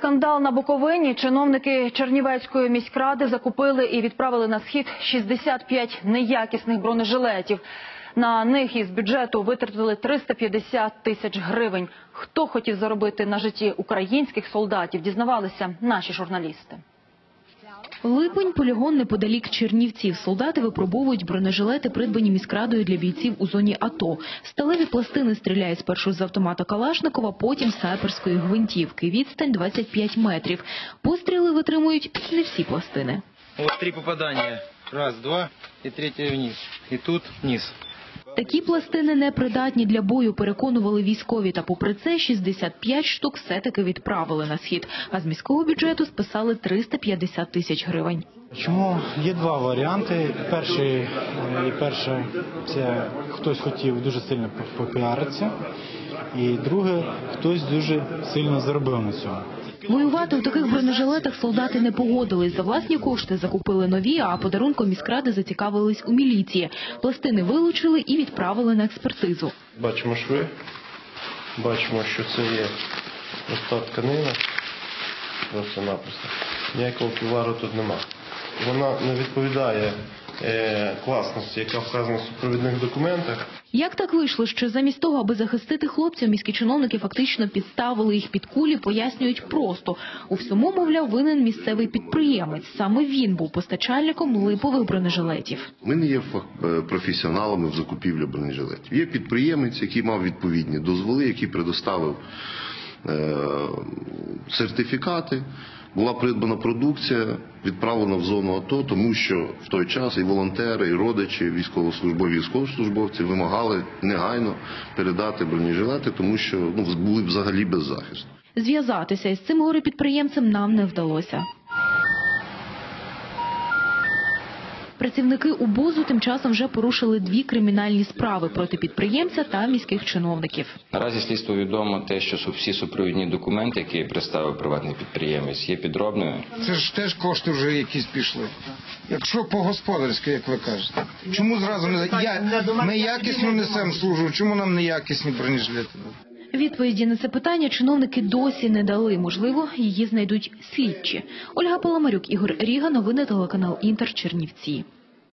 Скандал на Буковині. Чиновники Чернівецької міськради закупили і відправили на схід 65 неякісних бронежилетів. На них із бюджету витратили 350 тисяч гривень. Хто хотів заробити на житті українських солдатів, дізнавалися наші журналісти. Липень – полігон неподалік Чернівців. Солдати випробовують бронежилети, придбані міськрадою для бійців у зоні АТО. Сталеві пластини стріляють спершу з автомата Калашникова, потім з саперської гвинтівки. Відстань 25 метрів. Постріли витримують не всі пластини. Ось три попадання. Раз, два і третє вниз. І тут вниз. Такі пластини непридатні для бою, переконували військові. Та попри це 65 штук все-таки відправили на схід. А з міського бюджету списали 350 тисяч гривень. Чому є два варіанти. Перший е, і перше це хтось хотів дуже сильно попіаритися, і друге хтось дуже сильно заробив на цьому. Воювати у таких бронежилетах солдати не погодились. За власні кошти закупили нові, а подарунком міськради зацікавились у міліції. Пластини вилучили і відправили на експертизу. Бачимо шви, бачимо, що це є ось та тканина. Просто-напросто. Ніякого ківару тут нема. Вона не відповідає класності, яка вказана в супровідних документах. Як так вийшло, що замість того, аби захистити хлопців, міські чиновники фактично підставили їх під кулі, пояснюють просто. У всьому, мовляв, винен місцевий підприємець. Саме він був постачальником липових бронежилетів. Ми не є е, професіоналами в закупівлі бронежилетів. Є підприємець, який мав відповідні дозволи, який предоставив е, сертифікати. Була придбана продукція, відправлена в зону АТО, тому що в той час і волонтери, і родичі, військовослужбові, військовослужбовці вимагали негайно передати бронежилети, тому що ну, були взагалі без захисту. Зв'язатися із цим горе-підприємцем нам не вдалося. Працівники УБОЗу тим часом вже порушили дві кримінальні справи проти підприємця та міських чиновників. Наразі слідство відомо те, що всі супровідні документи, які представив приватний підприємець, є підробною. Це ж теж кошти вже якісь пішли. Якщо по-господарськи, як ви кажете. Чому зразу не я, ми якісно несемо службу, чому нам не якісні бронежилети? Відповіді на це питання чиновники досі не дали. Можливо, її знайдуть слідчі. Ольга Паламарюк, Ігор Ріга, новини телеканал Інтер Чернівці.